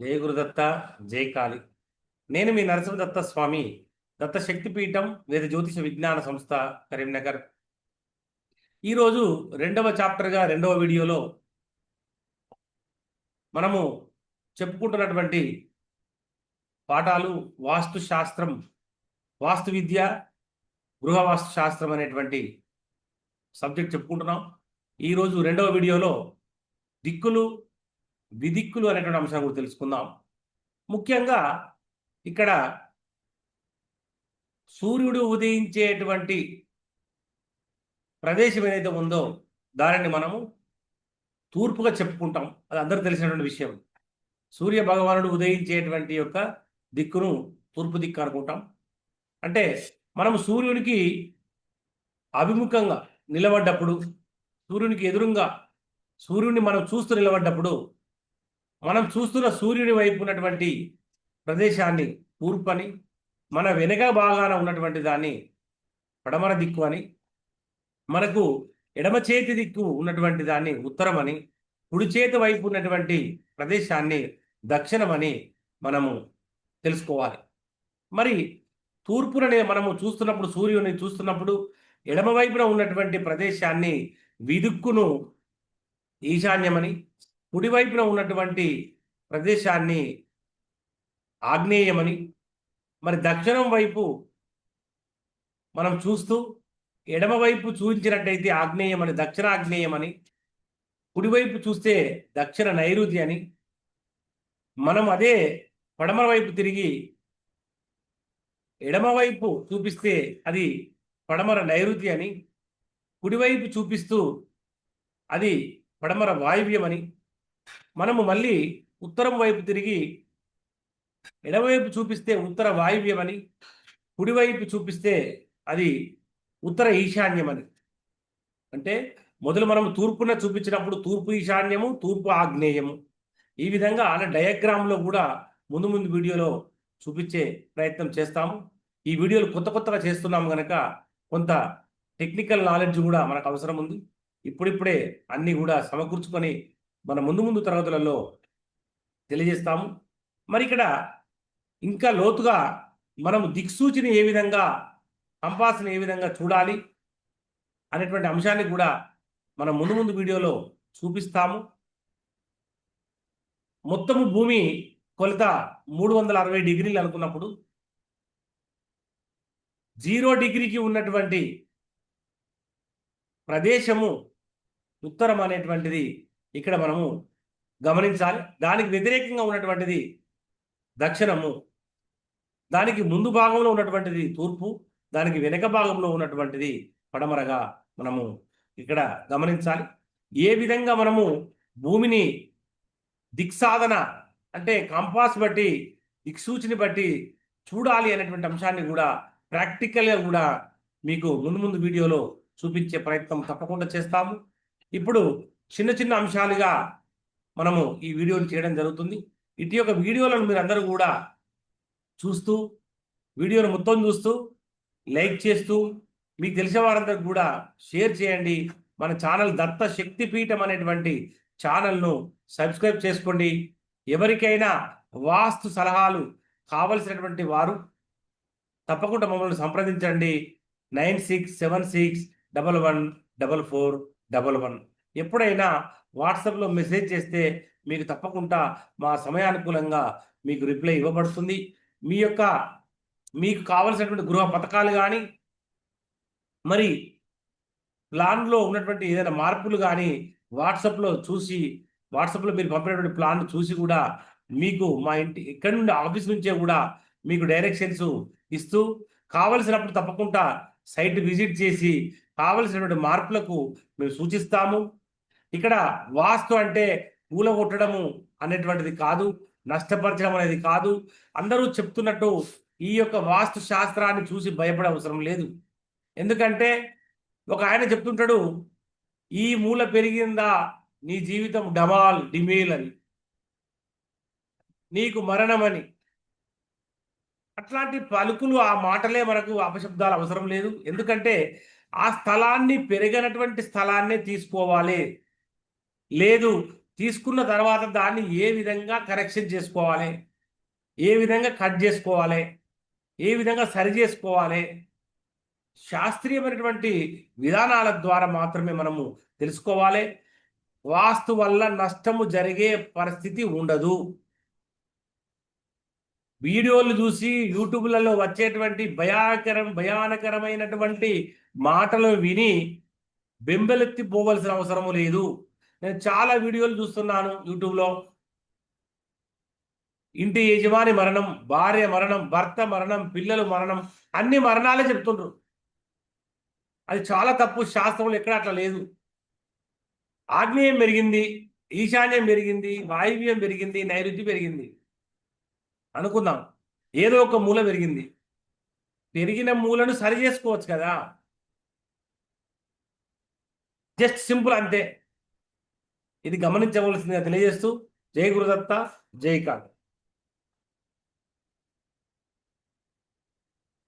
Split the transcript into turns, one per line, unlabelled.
జయ గురుదత్త జయ కాళి. నేను మీ నరసింహదత్త స్వామి దత్త శక్తిపీఠం వేద జ్యోతిష విజ్ఞాన సంస్థ కరీంనగర్. ఈరోజు రెండవ చాప్టర్గా రెండవ వీడియోలో మనము చెప్పుకుంటున్నటువంటి పాఠాలు వాస్తు శాస్త్రం వాస్తు విద్య గృహ వాస్తు శాస్త్రం అనేటువంటి సబ్జెక్ట్ చెప్పుకుంటున్నాం. ఈరోజు రెండవ వీడియోలో దిక్కులు విదిక్కులు అనేటువంటి అంశం కూడా తెలుసుకుందాం. ముఖ్యంగా ఇక్కడ సూర్యుడు ఉదయించేటువంటి ప్రదేశం ఏదైతే ఉందో దానిని మనము తూర్పుగా చెప్పుకుంటాం. అది అందరూ తెలిసినటువంటి విషయం. సూర్య భగవానుడు ఉదయించేటువంటి యొక్క దిక్కును తూర్పు దిక్కు అనుకుంటాం. అంటే మనం సూర్యునికి అభిముఖంగా నిలబడ్డప్పుడు సూర్యునికి ఎదురుగా సూర్యుడిని మనం చూస్తూ నిలబడ్డప్పుడు మనం చూస్తున్న సూర్యుని వైపు ఉన్నటువంటి ప్రదేశాన్ని తూర్పు అని మన వెనక భాగాన ఉన్నటువంటి దాన్ని పడమర దిక్కు అని మనకు ఎడమ చేతి దిక్కు ఉన్నటువంటి దాన్ని ఉత్తరం అని కుడి చేతి వైపు ఉన్నటువంటి ప్రదేశాన్ని దక్షిణమని మనము తెలుసుకోవాలి. మరి తూర్పుననే మనము చూస్తున్నప్పుడు సూర్యుని చూస్తున్నప్పుడు ఎడమ వైపున ఉన్నటువంటి ప్రదేశాన్ని విదుక్కును ఈశాన్యమని కుడివైపున ఉన్నటువంటి ప్రదేశాన్ని ఆగ్నేయమని మరి దక్షిణం వైపు మనం చూస్తూ ఎడమవైపు చూపించినట్టయితే ఆగ్నేయమని దక్షిణ ఆగ్నేయమని కుడివైపు చూస్తే దక్షిణ నైరుతి అని మనం అదే పడమర వైపు తిరిగి ఎడమవైపు చూపిస్తే అది పడమర నైరుతి అని కుడివైపు చూపిస్తూ అది పడమర వాయువ్యమని మనము మళ్ళీ ఉత్తరం వైపు తిరిగి ఎడమవైపు చూపిస్తే ఉత్తర వాయువ్యమని కుడివైపు చూపిస్తే అది ఉత్తర ఈశాన్యమని. అంటే మొదలు మనం తూర్పున చూపించినప్పుడు తూర్పు ఈశాన్యము తూర్పు ఆగ్నేయము. ఈ విధంగా అలా డయాగ్రామ్లో కూడా ముందు ముందు వీడియోలో చూపించే ప్రయత్నం చేస్తాము. ఈ వీడియోలు కొత్త కొత్తగా చేస్తున్నాము కనుక కొంత టెక్నికల్ నాలెడ్జ్ కూడా మనకు అవసరం ఉంది. ఇప్పుడిప్పుడే అన్నీ కూడా సమకూర్చుకొని మన ముందు ముందు తరగతులలో తెలియజేస్తాము. మరి ఇక్కడ ఇంకా లోతుగా మనం దిక్సూచిని ఏ విధంగా కంపాస్ని ఏ విధంగా చూడాలి అనేటువంటి అంశాన్ని కూడా మనం ముందు ముందు వీడియోలో చూపిస్తాము. మొత్తము భూమి కొలత మూడు వందల అరవై డిగ్రీలు అనుకున్నప్పుడు జీరో డిగ్రీకి ఉన్నటువంటి ప్రదేశము ఉత్తరం అనేటువంటిది ఇక్కడ మనము గమనించాలి. దానికి వ్యతిరేకంగా ఉన్నటువంటిది దక్షిణము. దానికి ముందు భాగంలో ఉన్నటువంటిది తూర్పు. దానికి వెనక భాగంలో ఉన్నటువంటిది పడమరగా మనము ఇక్కడ గమనించాలి. ఏ విధంగా మనము భూమిని దిక్సాధన అంటే కంపాస్ బట్టి దిక్సూచిని బట్టి చూడాలి అనేటువంటి అంశాన్ని కూడా ప్రాక్టికల్గా కూడా మీకు ముందు ముందు వీడియోలో చూపించే ప్రయత్నం తప్పకుండా చేస్తాము. ఇప్పుడు చిన్న చిన్న అంశాలుగా మనము ఈ వీడియోలు చేయడం జరుగుతుంది. ఇటు యొక్క వీడియోలను మీరు అందరూ కూడా చూస్తూ వీడియోను మొత్తం చూస్తూ లైక్ చేస్తూ మీకు తెలిసిన వారందరికి కూడా షేర్ చేయండి. మన ఛానల్ దత్త శక్తిపీఠం అనేటువంటి ఛానల్ను సబ్స్క్రైబ్ చేసుకోండి. ఎవరికైనా వాస్తు సలహాలు కావలసినటువంటి వారు తప్పకుండా మమ్మల్ని సంప్రదించండి. Nine six seven six double one double four double one. ఎప్పుడైనా వాట్సాప్లో మెసేజ్ చేస్తే మీకు తప్పకుండా మా సమయానుకూలంగా మీకు రిప్లై ఇవ్వబడుతుంది. మీ యొక్క మీకు కావలసినటువంటి గృహ పథకాలు కానీ మరి ప్లాన్లో ఉన్నటువంటి ఏదైనా మార్పులు కానీ వాట్సాప్లో చూసి వాట్సాప్లో మీరు పంపినటువంటి ప్లాన్ చూసి కూడా మీకు మా ఇంటి ఇక్కడ నుండి ఆఫీస్ నుంచే కూడా మీకు డైరెక్షన్స్ ఇస్తూ కావలసినప్పుడు తప్పకుండా సైట్ విజిట్ చేసి కావలసినటువంటి మార్పులకు మేము సూచిస్తాము. ఇక్కడ వాస్తు అంటే పూల కొట్టడము అనేటువంటిది కాదు నష్టపరచడం అనేది కాదు. అందరూ చెప్తున్నట్టు ఈ యొక్క వాస్తు శాస్త్రాన్ని చూసి భయపడే అవసరం లేదు. ఎందుకంటే ఒక ఆయన చెప్తుంటాడు ఈ మూల పెరిగిందా నీ జీవితం డమాల్ డిమేల్ అని. నీకు మరణమని అట్లాంటి పలుకులు ఆ మాటలే మనకు అపశబ్దాలు అవసరం లేదు. ఎందుకంటే ఆ స్థలాన్ని పెరిగినటువంటి స్థలాన్నే తీసుకోవాలి. లేదు తీసుకున్న తర్వాత దాన్ని ఏ విధంగా కరెక్షన్ చేసుకోవాలి? ఏ విధంగా కట్ చేసుకోవాలి? ఏ విధంగా సరి చేసుకోవాలి? శాస్త్రీయమైనటువంటి విధానాల ద్వారా మాత్రమే మనము తెలుసుకోవాలి. వాస్తు వల్ల నష్టము జరిగే పరిస్థితి ఉండదు. వీడియోలు చూసి యూట్యూబ్లలో వచ్చేటువంటి భయాకరం భయానకరమైనటువంటి మాటలు విని బెంబెలెత్తి పోవలసిన అవసరము లేదు. నేను చాలా వీడియోలు చూస్తున్నాను యూట్యూబ్లో. ఇంటి యజమాని మరణం భార్య మరణం భర్త మరణం పిల్లలు మరణం అన్ని మరణాలే చెప్తుండ్రు. అది చాలా తప్పు శాస్త్రంలో ఎక్కడ అట్లా లేదు. ఆగ్నేయం పెరిగింది ఈశాన్యం పెరిగింది వాయువ్యం పెరిగింది నైరుతి పెరిగింది. అనుకుందాం ఏదో ఒక మూల పెరిగింది. పెరిగిన మూలను సరి చేసుకోవచ్చు కదా. జస్ట్ సింపుల్ అంతే. ఇది గమనించవలసిందిగా తెలియజేస్తూ జై గురుదత్త జై కాంత్